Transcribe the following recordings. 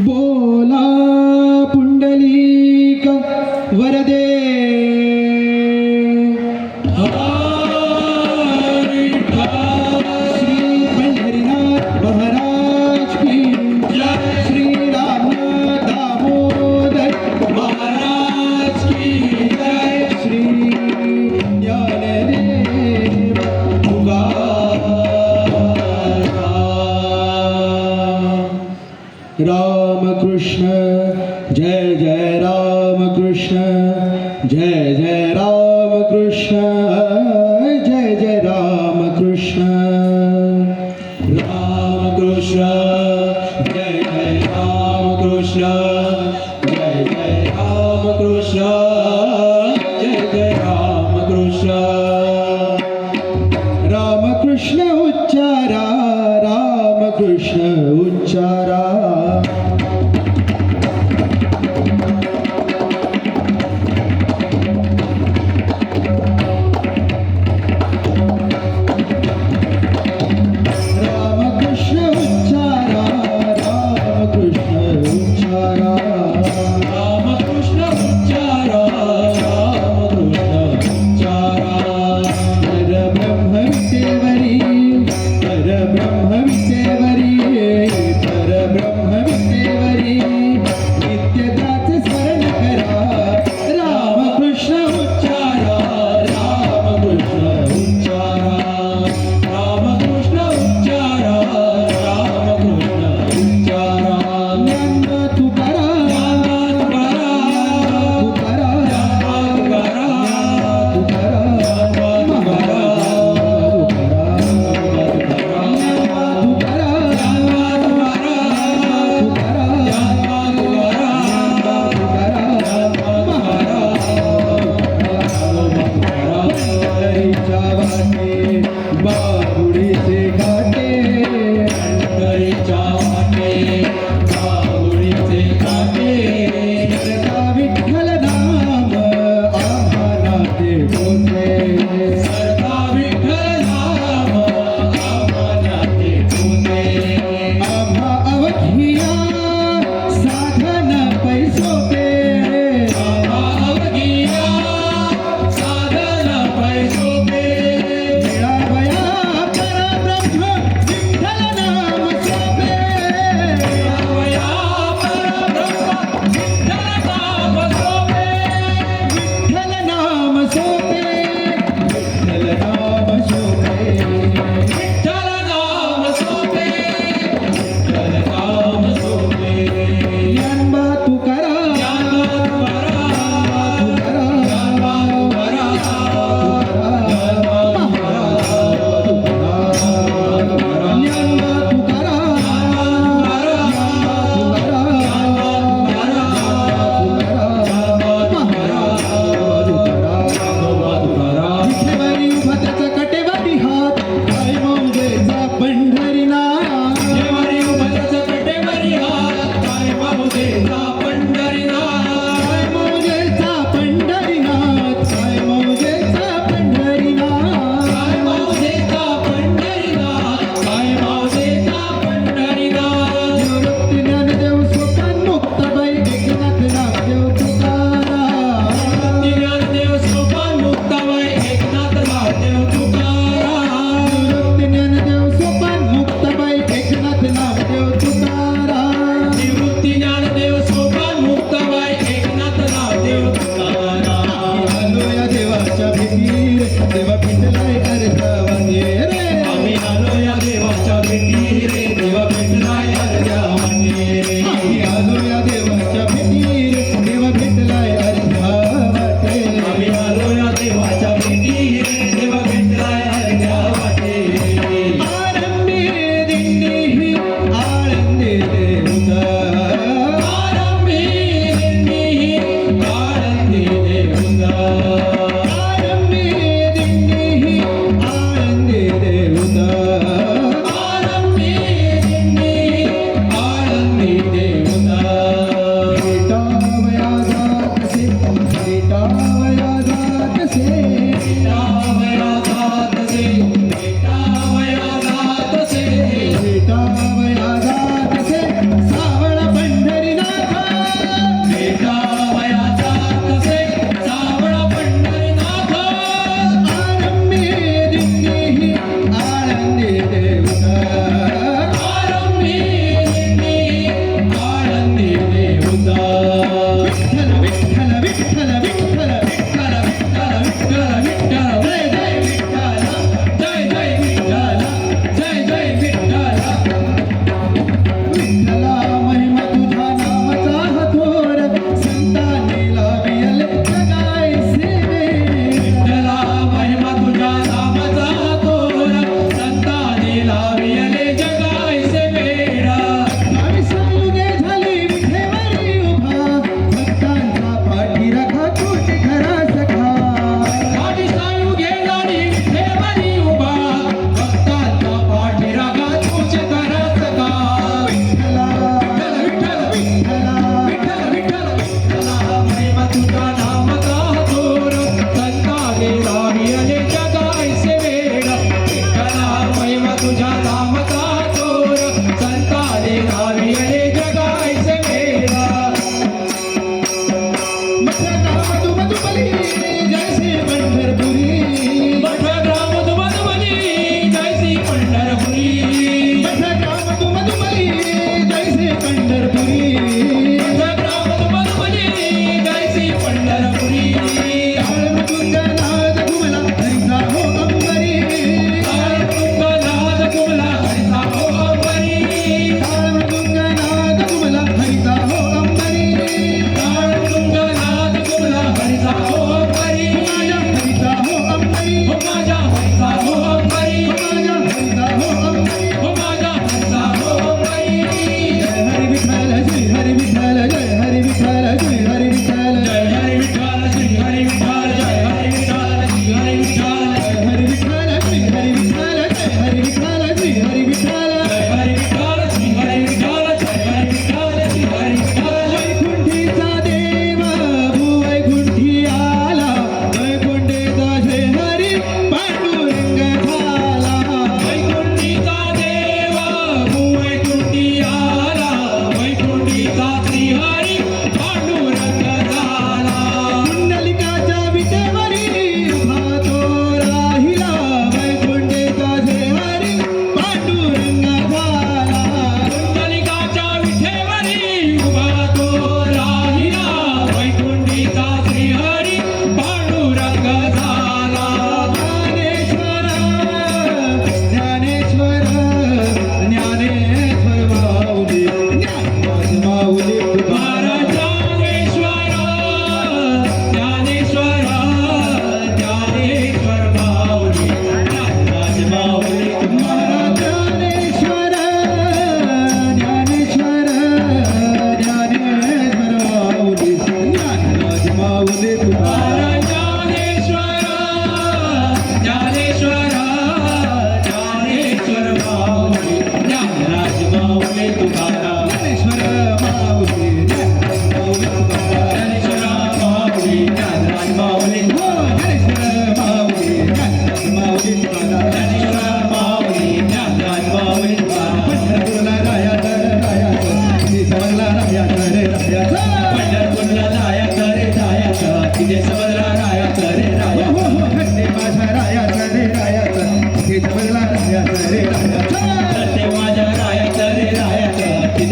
बोला पुंडलिक वरदे। श्री राम कृष्ण जय जय राम कृष्ण जय जय राम कृष्ण जय जय राम कृष्ण राम कृष्ण जय जय राम कृष्ण जय जय राम कृष्ण जय जय राम कृष्ण रामकृष्ण उच्चारा। रामकृष्ण उच्चारा।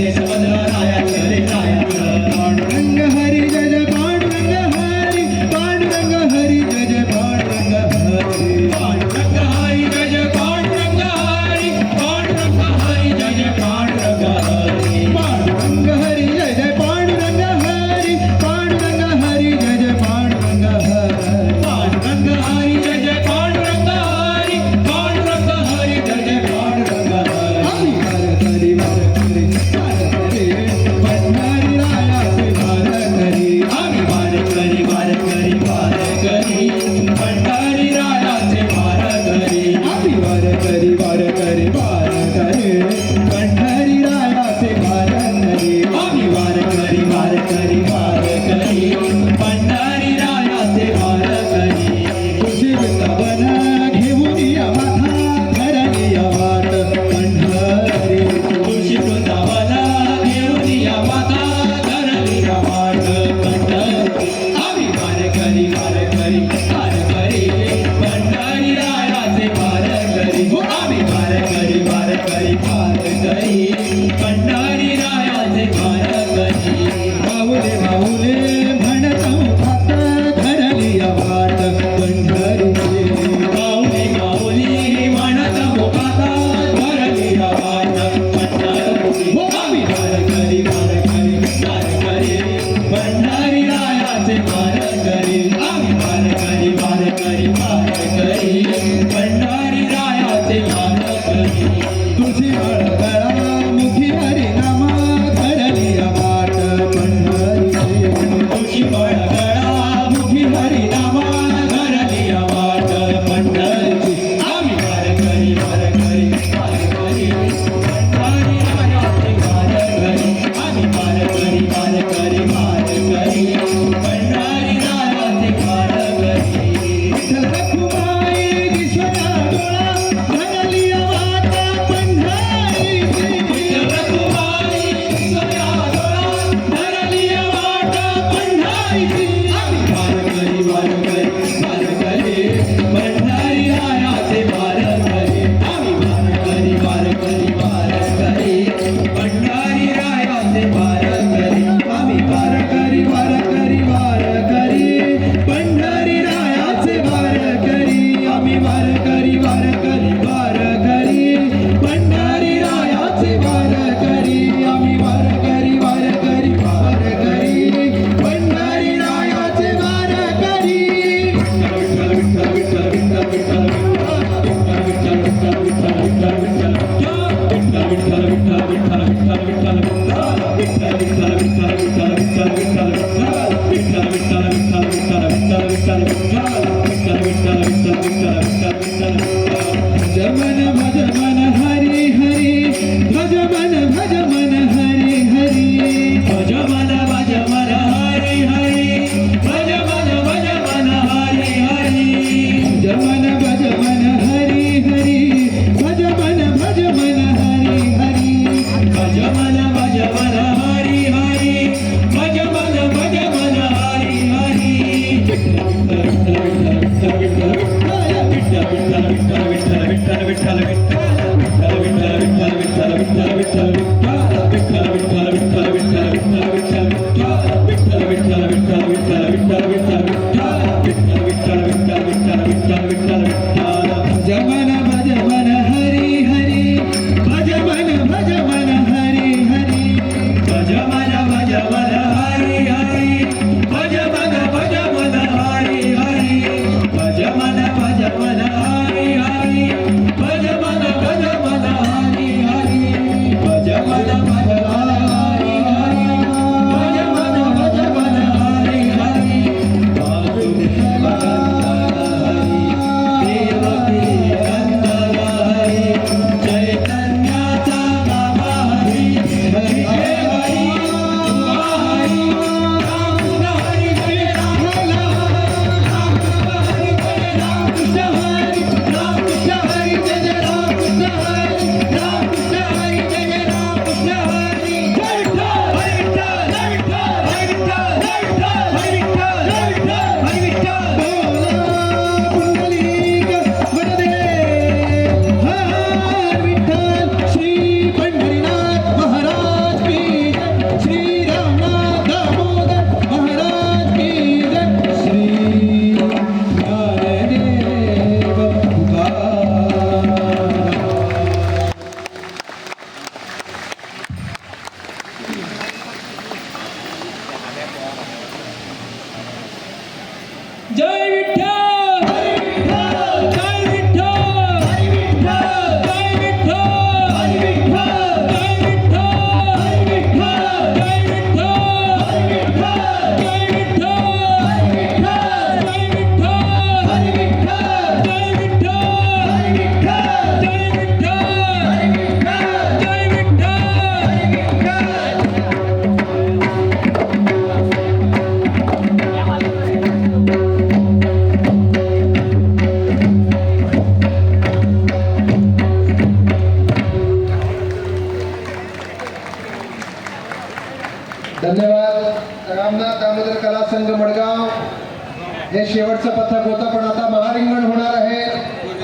దేశ